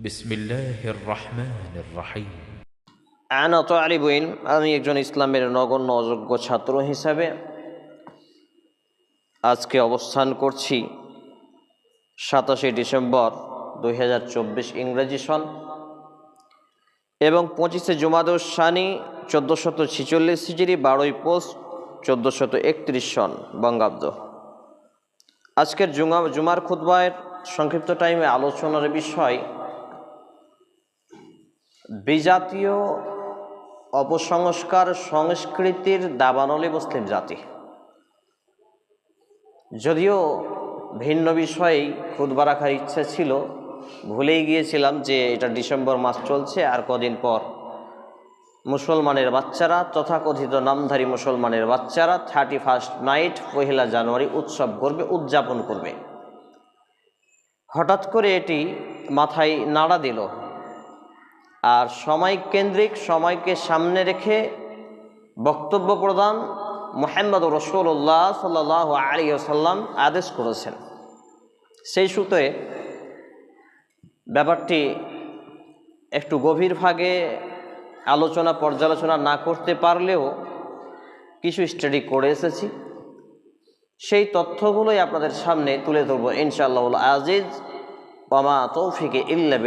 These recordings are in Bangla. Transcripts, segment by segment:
بسم الله الرحمن الرحيم আনা তো আলিবইন আমি একজন ইসলামের নগণ্য অযোগ্য ছাত্র হিসাবে আজকে অবস্থান করছি সাতাশে ডিসেম্বর দুই ইংরেজি সন এবং পঁচিশে জুমাদুস সানি চোদ্দোশত ছিচল্লিশ হিজড়ি বারোই পোস্ট চোদ্দোশত একত্রিশ সন বঙ্গাব্দ আজকের জুমা জুমার খুদ্বায়ের সংক্ষিপ্ত টাইমে আলোচনার বিষয় বিজাতীয় অপসংস্কার সংস্কৃতির দাবানলে মুসলিম জাতি। যদিও ভিন্ন বিষয়েই খুদবা রাখার ইচ্ছা ছিল, ভুলেই গিয়েছিলাম যে এটা ডিসেম্বর মাস চলছে আর কদিন পর মুসলমানের বাচ্চারা, তথাকথিত নামধারী মুসলমানের বাচ্চারা থার্টি ফার্স্ট নাইট পহেলা জানুয়ারি উৎসব করবে উদযাপন করবে। হঠাৎ করে এটি মাথায় নাড়া দিল। আর সময় কেন্দ্রিক, সময়কে সামনে রেখে বক্তব্য প্রদান মোহাম্মদ রসুল্লাহ সাল্লাহ আলী সাল্লাম আদেশ করেছেন। সেই সূত্রে ব্যাপারটি একটু গভীর ভাগে আলোচনা, পর্যালোচনা না করতে পারলেও কিছু স্টাডি করে এসেছি। সেই তথ্যগুলোই আপনাদের সামনে তুলে ধরবো ইনশাআল্লাহ আজিজ। ওমা তৌফিকে ইল্লা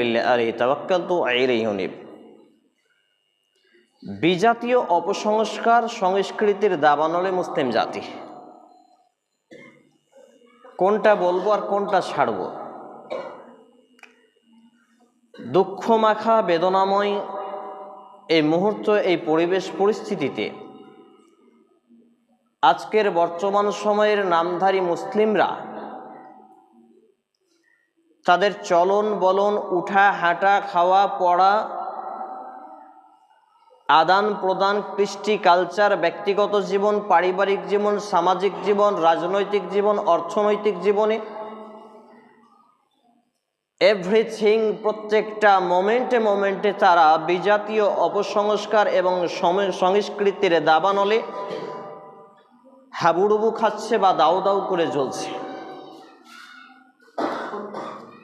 বিজাতীয় অপসংস্কার সংস্কৃতির দাবানলে মুসলিম জাতি। কোনটা বলব আর কোনটা ছাড়ব? দুঃখ মাখা বেদনাময় এই মুহূর্ত, এই পরিবেশ পরিস্থিতিতে আজকের বর্তমান সময়ের নামধারী মুসলিমরা তাদের চলন বলন, উঠা, হাঁটা, খাওয়া, পড়া, আদান প্রদান, কৃষ্টি কালচার, ব্যক্তিগত জীবন, পারিবারিক জীবন, সামাজিক জীবন, রাজনৈতিক জীবন, অর্থনৈতিক জীবনে এভরিথিং প্রত্যেকটা মোমেন্টে মোমেন্টে তারা বিজাতীয় অপসংস্কার এবং সংস্কৃতির দাবানলে হাবুডুবু খাচ্ছে বা দাউ দাউ করে জ্বলছে।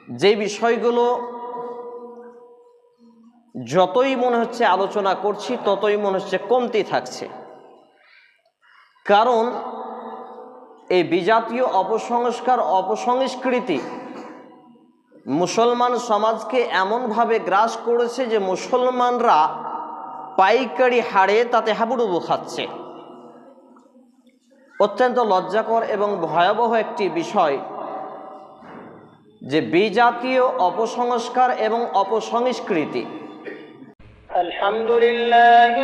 যে বিষয়গুলো যতই মনে হচ্ছে আলোচনা করছি, ততই মনে হচ্ছে কমতি থাকছে। কারণ এই বিজাতীয় অপসংস্কার, অপসংস্কৃতি মুসলমান সমাজকে এমনভাবে গ্রাস করেছে যে মুসলমানরা পাইকারি হারে তাতে হাবুডুবু খাচ্ছে। অত্যন্ত লজ্জাকর এবং ভয়াবহ একটি বিষয় যে বিজাতীয় অপসংস্কার এবং অপসংস্কৃতি। আলহামদুলিল্লাহ